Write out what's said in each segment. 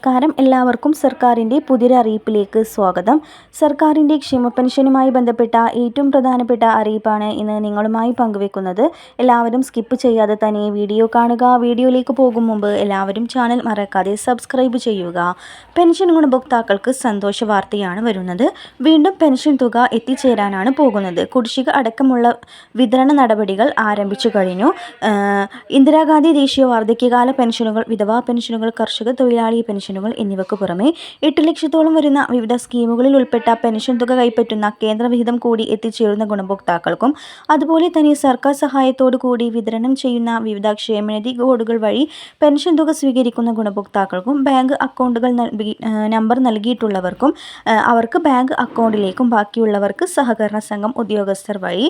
നമസ്കാരം. എല്ലാവർക്കും സർക്കാരിന്റെ പുതിയൊരു അറിയിപ്പിലേക്ക് സ്വാഗതം. സർക്കാരിന്റെ ക്ഷേമ പെൻഷനുമായി ബന്ധപ്പെട്ട ഏറ്റവും പ്രധാനപ്പെട്ട അറിയിപ്പാണ് ഇന്ന് നിങ്ങളുമായി പങ്കുവെക്കുന്നത്. എല്ലാവരും സ്കിപ്പ് ചെയ്യാതെ തന്നെ വീഡിയോ കാണുക. വീഡിയോയിലേക്ക് പോകും മുമ്പ് എല്ലാവരും ചാനൽ മറക്കാതെ സബ്സ്ക്രൈബ് ചെയ്യുക. പെൻഷൻ ഗുണഭോക്താക്കൾക്ക് സന്തോഷ വാർത്തയാണ് വരുന്നത്. വീണ്ടും പെൻഷൻ തുക എത്തിച്ചേരാനാണ് പോകുന്നത്. കുടിശ്ശിക അടക്കമുള്ള വിതരണ നടപടികൾ ആരംഭിച്ചു കഴിഞ്ഞു. ഇന്ദിരാഗാന്ധി ദേശീയ വാർദ്ധക്യകാല പെൻഷനുകൾ വിധവാ പെൻഷനുകൾ കർഷക തൊഴിലാളി പെൻഷനുകൾ എന്നിവയ്ക്ക് പുറമെ എട്ട് ലക്ഷത്തോളം വരുന്ന വിവിധ സ്കീമുകളിൽ ഉൾപ്പെട്ട പെൻഷൻ തുക കൈപ്പറ്റുന്ന കേന്ദ്രവിഹിതം കൂടി എത്തിച്ചേരുന്ന ഗുണഭോക്താക്കൾക്കും അതുപോലെ തന്നെ സർക്കാർ സഹായത്തോടു കൂടി വിതരണം ചെയ്യുന്ന വിവിധ ക്ഷേമനിധി ബോർഡുകൾ വഴി പെൻഷൻ തുക സ്വീകരിക്കുന്ന ഗുണഭോക്താക്കൾക്കും ബാങ്ക് അക്കൗണ്ടുകൾ നമ്പർ നൽകിയിട്ടുള്ളവർക്കും അവർക്ക് ബാങ്ക് അക്കൗണ്ടിലേക്കും ബാക്കിയുള്ളവർക്ക് സഹകരണ സംഘം ഉദ്യോഗസ്ഥർ വഴി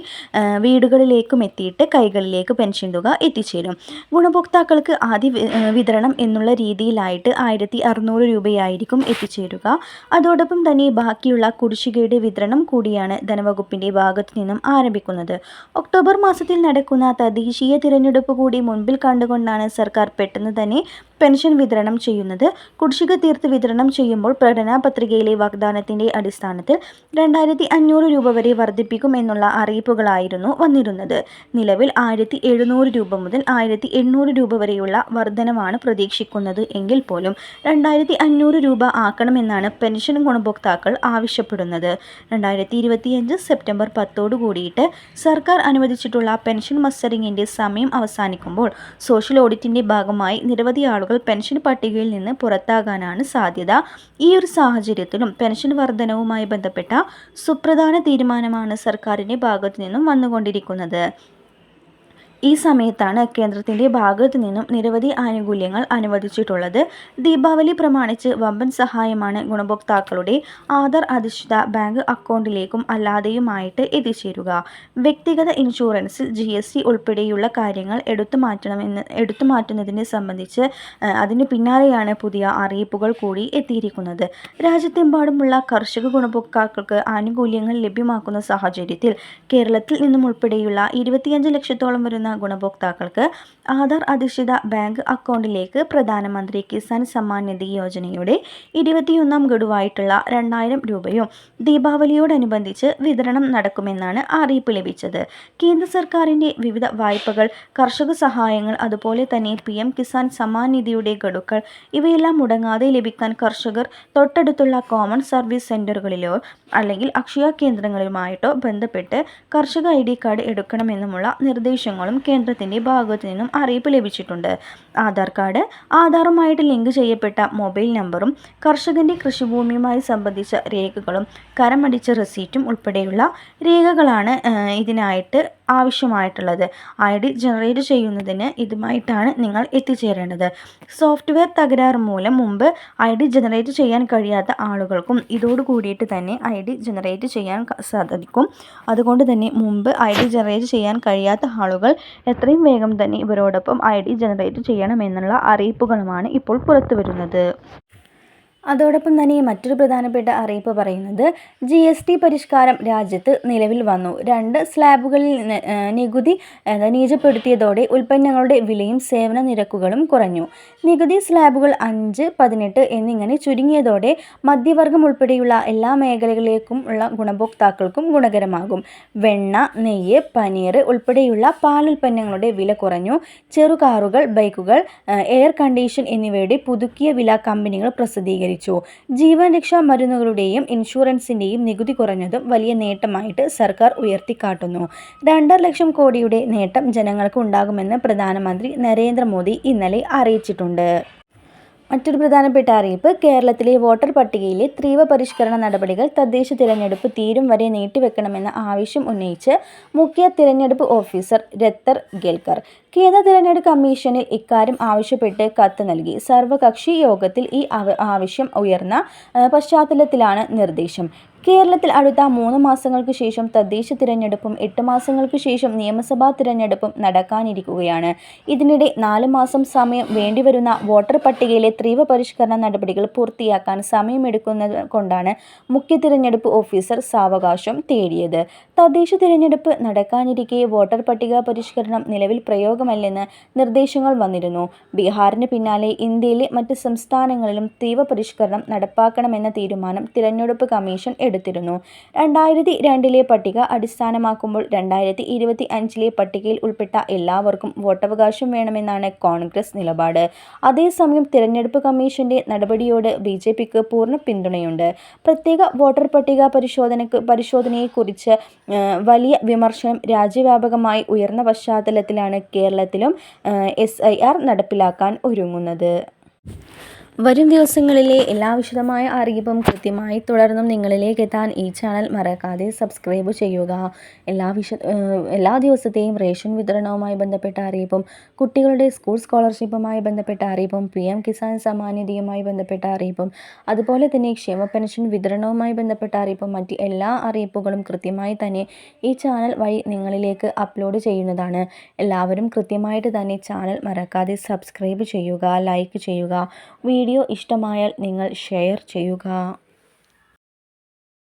വീടുകളിലേക്കും എത്തിയിട്ട് കൈകളിലേക്ക് പെൻഷൻ തുക എത്തിച്ചേരും. ഗുണഭോക്താക്കൾക്ക് ആദ്യ വിതരണം എന്നുള്ള രീതിയിലായിട്ട് ആയിരത്തി അറുന്നൂറ് രൂപയായിരിക്കും എത്തിച്ചേരുക. അതോടൊപ്പം തന്നെ ബാക്കിയുള്ള കുടിശ്ശികയുടെ വിതരണം കൂടിയാണ് ധനവകുപ്പിന്റെ ഭാഗത്തു നിന്നും ആരംഭിക്കുന്നത്. ഒക്ടോബർ മാസത്തിൽ നടക്കുന്ന തദ്ദേശീയ തിരഞ്ഞെടുപ്പ് കൂടി മുൻപിൽ കണ്ടുകൊണ്ടാണ് സർക്കാർ പെട്ടെന്ന് തന്നെ പെൻഷൻ വിതരണം ചെയ്യുന്നത് കുടിശ്ശിക തീർത്ത് വിതരണം ചെയ്യുമ്പോൾ പ്രകടനാ പത്രികയിലെ വാഗ്ദാനത്തിന്റെ അടിസ്ഥാനത്തിൽ രണ്ടായിരത്തി അഞ്ഞൂറ് രൂപ വരെ വർദ്ധിപ്പിക്കും എന്നുള്ള അറിയിപ്പുകളായിരുന്നു വന്നിരുന്നത്. നിലവിൽ ആയിരത്തി എഴുന്നൂറ് രൂപ മുതൽ ആയിരത്തി എണ്ണൂറ് രൂപ വരെയുള്ള വർധനമാണ് പ്രതീക്ഷിക്കുന്നത് എങ്കിൽ പോലും രണ്ടായിരത്തി അഞ്ഞൂറ് രൂപ ആക്കണമെന്നാണ് പെൻഷൻ ഗുണഭോക്താക്കൾ ആവശ്യപ്പെടുന്നത്. രണ്ടായിരത്തി ഇരുപത്തിയഞ്ച് സെപ്റ്റംബർ പത്തോടു കൂടിയിട്ട് സർക്കാർ അനുവദിച്ചിട്ടുള്ള പെൻഷൻ മസ്റ്ററിങ്ങിന്റെ സമയം അവസാനിക്കുമ്പോൾ സോഷ്യൽ ഓഡിറ്റിന്റെ ഭാഗമായി നിരവധി ആളുകൾ പെൻഷൻ പട്ടികയിൽ നിന്ന് പുറത്താകാനാണ് സാധ്യത. ഈ ഒരു സാഹചര്യത്തിലും പെൻഷൻ വർധനവുമായി ബന്ധപ്പെട്ട സുപ്രധാന തീരുമാനമാണ് സർക്കാരിന്റെ ഭാഗത്തു നിന്നും വന്നുകൊണ്ടിരിക്കുന്നത്. ഈ സമയത്താണ് കേന്ദ്രത്തിന്റെ ഭാഗത്തു നിന്നും നിരവധി ആനുകൂല്യങ്ങൾ അനുവദിച്ചിട്ടുള്ളത്. ദീപാവലി പ്രമാണിച്ച് വമ്പൻ സഹായമാണ് ഗുണഭോക്താക്കളുടെ ആധാർ അധിഷ്ഠിത ബാങ്ക് അക്കൗണ്ടിലേക്കും അല്ലാതെയുമായിട്ട് എത്തിച്ചേരുക. വ്യക്തിഗത ഇൻഷുറൻസിൽ ജി എസ് ടി ഉൾപ്പെടെയുള്ള കാര്യങ്ങൾ എടുത്തു മാറ്റണമെന്ന് എടുത്തു മാറ്റുന്നതിനെ സംബന്ധിച്ച് അതിന് പിന്നാലെയാണ് പുതിയ അറിയിപ്പുകൾ കൂടി എത്തിയിരിക്കുന്നത്. രാജ്യത്തെമ്പാടുമുള്ള കർഷക ഗുണഭോക്താക്കൾക്ക് ആനുകൂല്യങ്ങൾ ലഭ്യമാക്കുന്ന സാഹചര്യത്തിൽ കേരളത്തിൽ നിന്നും ഉൾപ്പെടെയുള്ള ഇരുപത്തിയഞ്ച് ലക്ഷത്തോളം വരുന്ന ഗുണഭോക്താക്കൾക്ക് ആധാർ അധിഷ്ഠിത ബാങ്ക് അക്കൗണ്ടിലേക്ക് പ്രധാനമന്ത്രി കിസാൻ സമ്മാൻ നിധി യോജനയുടെ ഇരുപത്തിയൊന്നാം ഗഡുവായിട്ടുള്ള രണ്ടായിരം രൂപയും ദീപാവലിയോടനുബന്ധിച്ച് വിതരണം നടക്കുമെന്നാണ് അറിയിപ്പ് ലഭിച്ചത്. കേന്ദ്ര സർക്കാരിന്റെ വിവിധ വായ്പകൾ കർഷക സഹായങ്ങൾ അതുപോലെ തന്നെ പി കിസാൻ സമ്മാൻ നിധിയുടെ ഗഡുക്കൾ ഇവയെല്ലാം മുടങ്ങാതെ ലഭിക്കാൻ കർഷകർ തൊട്ടടുത്തുള്ള കോമൺ സർവീസ് സെന്ററുകളിലോ അല്ലെങ്കിൽ അക്ഷയ കേന്ദ്രങ്ങളുമായിട്ടോ ബന്ധപ്പെട്ട് കർഷക ഐ ഡി കാർഡ് എടുക്കണമെന്നുമുള്ള നിർദ്ദേശങ്ങളും കേന്ദ്രത്തിന്റെ ഭാഗത്തു നിന്നും അറിയിപ്പ് ലഭിച്ചിട്ടുണ്ട്. ആധാർ കാർഡ് ആധാറുമായിട്ട് ലിങ്ക് ചെയ്യപ്പെട്ട മൊബൈൽ നമ്പറും കർഷകന്റെ കൃഷിഭൂമിയുമായി സംബന്ധിച്ച രേഖകളും കരമടിച്ച റെസീറ്റും ഉൾപ്പെടെയുള്ള രേഖകളാണ് ഇതിനായിട്ട് ആവശ്യമായിട്ടുള്ളത്. ഐ ഡി ജനറേറ്റ് ചെയ്യുന്നതിന് ഇതുമായിട്ടാണ് നിങ്ങൾ എത്തിച്ചേരേണ്ടത്. സോഫ്റ്റ്വെയർ തകരാറ് മൂലം മുമ്പ് ഐ ഡി ജനറേറ്റ് ചെയ്യാൻ കഴിയാത്ത ആളുകൾക്കും ഇതോട് കൂടിയിട്ട് തന്നെ ഐ ഡി ജനറേറ്റ് ചെയ്യാൻ സാധിക്കും. അതുകൊണ്ട് തന്നെ മുമ്പ് ഐ ഡി ജനറേറ്റ് ചെയ്യാൻ കഴിയാത്ത ആളുകൾ എത്രയും വേഗം തന്നെ ഇവരോടൊപ്പം ഐ ഡി ജനറേറ്റ് ചെയ്യണമെന്നുള്ള അറിയിപ്പുകളുമാണ് ഇപ്പോൾ പുറത്തു വരുന്നത് അതോടൊപ്പം തന്നെ മറ്റൊരു പ്രധാനപ്പെട്ട അറിയിപ്പ് പറയുന്നത് ജി എസ് ടി പരിഷ്കാരം രാജ്യത്ത് നിലവിൽ വന്നു. രണ്ട് സ്ലാബുകളിൽ നികുതി നീചപ്പെടുത്തിയതോടെ ഉൽപ്പന്നങ്ങളുടെ വിലയും സേവന നിരക്കുകളും കുറഞ്ഞു. നികുതി സ്ലാബുകൾ അഞ്ച് പതിനെട്ട് എന്നിങ്ങനെ ചുരുങ്ങിയതോടെ മധ്യവർഗം ഉൾപ്പെടെയുള്ള എല്ലാ മേഖലകളിലേക്കും ഉള്ള ഗുണഭോക്താക്കൾക്കും ഗുണകരമാകും. വെണ്ണ നെയ്യ് പനീർ ഉൾപ്പെടെയുള്ള പാലുൽപ്പന്നങ്ങളുടെ വില കുറഞ്ഞു. ചെറുകാറുകൾ ബൈക്കുകൾ എയർ കണ്ടീഷൻ എന്നിവയുടെ പുതുക്കിയ വില കമ്പനികൾ പ്രസിദ്ധീകരിച്ചു. ജീവൻ രക്ഷാ മരുന്നുകളുടെയും ഇൻഷുറൻസിന്റെയും നികുതി കുറഞ്ഞതും വലിയ നേട്ടമായിട്ട് സർക്കാർ ഉയർത്തിക്കാട്ടുന്നു. രണ്ടര ലക്ഷം കോടിയുടെ നേട്ടം ജനങ്ങൾക്ക് ഉണ്ടാകുമെന്ന് പ്രധാനമന്ത്രി നരേന്ദ്രമോദി ഇന്നലെ അറിയിച്ചിട്ടുണ്ട്. മറ്റൊരു പ്രധാനപ്പെട്ട അറിയിപ്പ് കേരളത്തിലെ വോട്ടർ പട്ടികയിലെ തീവ്ര പരിഷ്കരണ നടപടികൾ തദ്ദേശ തിരഞ്ഞെടുപ്പ് തീരും വരെ നീട്ടിവെക്കണമെന്ന ആവശ്യം ഉന്നയിച്ച് മുഖ്യ തിരഞ്ഞെടുപ്പ് ഓഫീസർ രത്തർ ഗേൽക്കർ. കേന്ദ്ര തിരഞ്ഞെടുപ്പ് കമ്മീഷനിൽ ഇക്കാര്യം ആവശ്യപ്പെട്ട് കത്ത് നൽകി. സർവകക്ഷി യോഗത്തിൽ ഈ ആവ- ആവശ്യം ഉയർന്ന പശ്ചാത്തലത്തിലാണ് നിർദ്ദേശം. കേരളത്തിൽ അടുത്ത മൂന്ന് മാസങ്ങൾക്ക് ശേഷം തദ്ദേശ തിരഞ്ഞെടുപ്പും എട്ട് മാസങ്ങൾക്ക് ശേഷം നിയമസഭാ തിരഞ്ഞെടുപ്പും നടക്കാനിരിക്കുകയാണ്. ഇതിനിടെ നാല് മാസം സമയം വേണ്ടിവരുന്ന വോട്ടർ പട്ടികയിലെ തീവ്ര പരിഷ്കരണ നടപടികൾ പൂർത്തിയാക്കാൻ സമയമെടുക്കുന്നത് കൊണ്ടാണ് മുഖ്യ തിരഞ്ഞെടുപ്പ് ഓഫീസർ സാവകാശം തേടിയത്. തദ്ദേശ തിരഞ്ഞെടുപ്പ് നടക്കാനിരിക്കെ വോട്ടർ പട്ടിക പരിഷ്കരണം നിലവിൽ പ്രയോഗമല്ലെന്ന് നിർദ്ദേശങ്ങൾ വന്നിരുന്നു. ബീഹാറിന് പിന്നാലെ ഇന്ത്യയിലെ മറ്റ് സംസ്ഥാനങ്ങളിലും തീവ്ര പരിഷ്കരണം നടപ്പാക്കണമെന്ന തീരുമാനം തിരഞ്ഞെടുപ്പ് കമ്മീഷൻ എടുത്തിരുന്നു. രണ്ടായിരത്തി രണ്ടിലെ പട്ടിക അടിസ്ഥാനമാക്കുമ്പോൾ രണ്ടായിരത്തി ഇരുപത്തി അഞ്ചിലെ പട്ടികയിൽ ഉൾപ്പെട്ട എല്ലാവർക്കും വോട്ടവകാശം വേണമെന്നാണ് കോൺഗ്രസ് നിലപാട്. അതേസമയം തിരഞ്ഞെടുപ്പ് കമ്മീഷന്റെ നടപടിയോട് ബി ജെ പിക്ക് പൂർണ പിന്തുണയുണ്ട്. പ്രത്യേക വോട്ടർ പട്ടിക പരിശോധനക്ക് പരിശോധനയെക്കുറിച്ച് വലിയ വിമർശനം രാജ്യവ്യാപകമായി ഉയർന്ന പശ്ചാത്തലത്തിലാണ് കേരളത്തിലും എസ്. ഐ. ആർ നടപ്പിലാക്കാൻ ഒരുങ്ങുന്നത്. വരും ദിവസങ്ങളിലെ എല്ലാ വിശദമായ അറിയിപ്പും കൃത്യമായി തുടർന്നും നിങ്ങളിലേക്ക് എത്താൻ ഈ ചാനൽ മറക്കാതെ സബ്സ്ക്രൈബ് ചെയ്യുക. എല്ലാ വിശ എല്ലാ ദിവസത്തെയും റേഷൻ വിതരണവുമായി ബന്ധപ്പെട്ട അറിയിപ്പും കുട്ടികളുടെ സ്കൂൾ സ്കോളർഷിപ്പുമായി ബന്ധപ്പെട്ട അറിയിപ്പും പി എം കിസാൻ സമ്മാനിധിയുമായി ബന്ധപ്പെട്ട അറിയിപ്പും അതുപോലെ തന്നെ ക്ഷേമ പെൻഷൻ വിതരണവുമായി ബന്ധപ്പെട്ട അറിയിപ്പും മറ്റ് എല്ലാ അറിയിപ്പുകളും കൃത്യമായി തന്നെ ഈ ചാനൽ വഴി നിങ്ങളിലേക്ക് അപ്ലോഡ് ചെയ്യുന്നതാണ്. എല്ലാവരും കൃത്യമായിട്ട് തന്നെ ചാനൽ മറക്കാതെ സബ്സ്ക്രൈബ് ചെയ്യുക, ലൈക്ക് ചെയ്യുക. വീഡിയോ ഇഷ്ടമായാൽ നിങ്ങൾ ഷെയർ ചെയ്യുക.